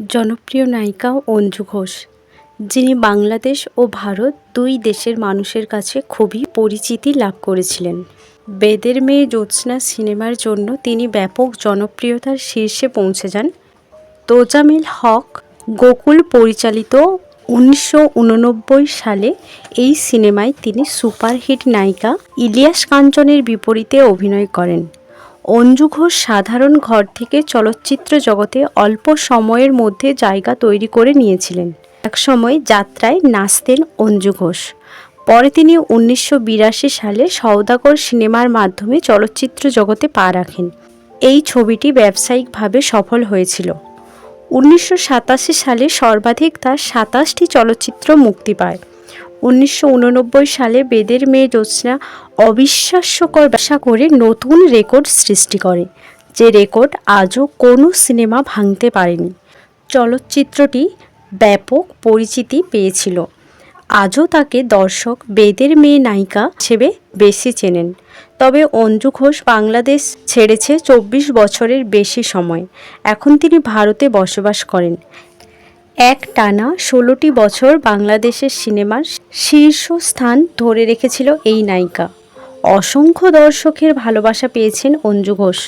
জনপ্রিয় নায়িকা অঞ্জু ঘোষ, যিনি বাংলাদেশ ও ভারত দুই দেশের মানুষের কাছে খুবই পরিচিতি লাভ করেছিলেন। বেদের মেয়ে জ্যোৎস্না সিনেমার জন্য তিনি ব্যাপক জনপ্রিয়তার শীর্ষে পৌঁছে যান। তোজামিল হক, গোকুল পরিচালিত উনিশশো উননব্বই সালে এই সিনেমায় তিনি সুপারহিট নায়িকা ইলিয়াস কাঞ্চনের বিপরীতে অভিনয় করেন। অঞ্জু ঘোষ সাধারণ ঘর থেকে চলচ্চিত্র জগতে অল্প সময়ের মধ্যে জায়গা তৈরি করে নিয়েছিলেন। একসময় যাত্রায় নাচতেন অঞ্জু ঘোষ। পরে তিনি উনিশশো বিরাশি সালে সওদাগর সিনেমার মাধ্যমে চলচ্চিত্র জগতে পা রাখেন। এই ছবিটি ব্যবসায়িকভাবে সফল হয়েছিল। উনিশশো সাতাশি সালে সর্বাধিক তার সাতাশটি চলচ্চিত্র মুক্তি পায়। উনিশশো উননব্বই সালে বেদের মেয়ে জ্যোৎস্না অবিশ্বাস্যকর ব্যবসা করে নতুন রেকর্ড সৃষ্টি করে, যে রেকর্ড আজও কোনো সিনেমা ভাঙতে পারেনি। চলচ্চিত্রটি ব্যাপক পরিচিতি পেয়েছিল। আজও তাকে দর্শক, বেদের মেয়ে নায়িকা হিসেবে বেশি চেনেন। তবে অঞ্জু ঘোষ বাংলাদেশ ছেড়েছে চব্বিশ বছরের বেশি সময়। এখন তিনি ভারতে বসবাস করেন। এক টানা ষোলোটি বছর বাংলাদেশের সিনেমার শীর্ষস্থান ধরে রেখেছিল এই নায়িকা। অসংখ্য দর্শকের ভালোবাসা পেয়েছেন অঞ্জু ঘোষ।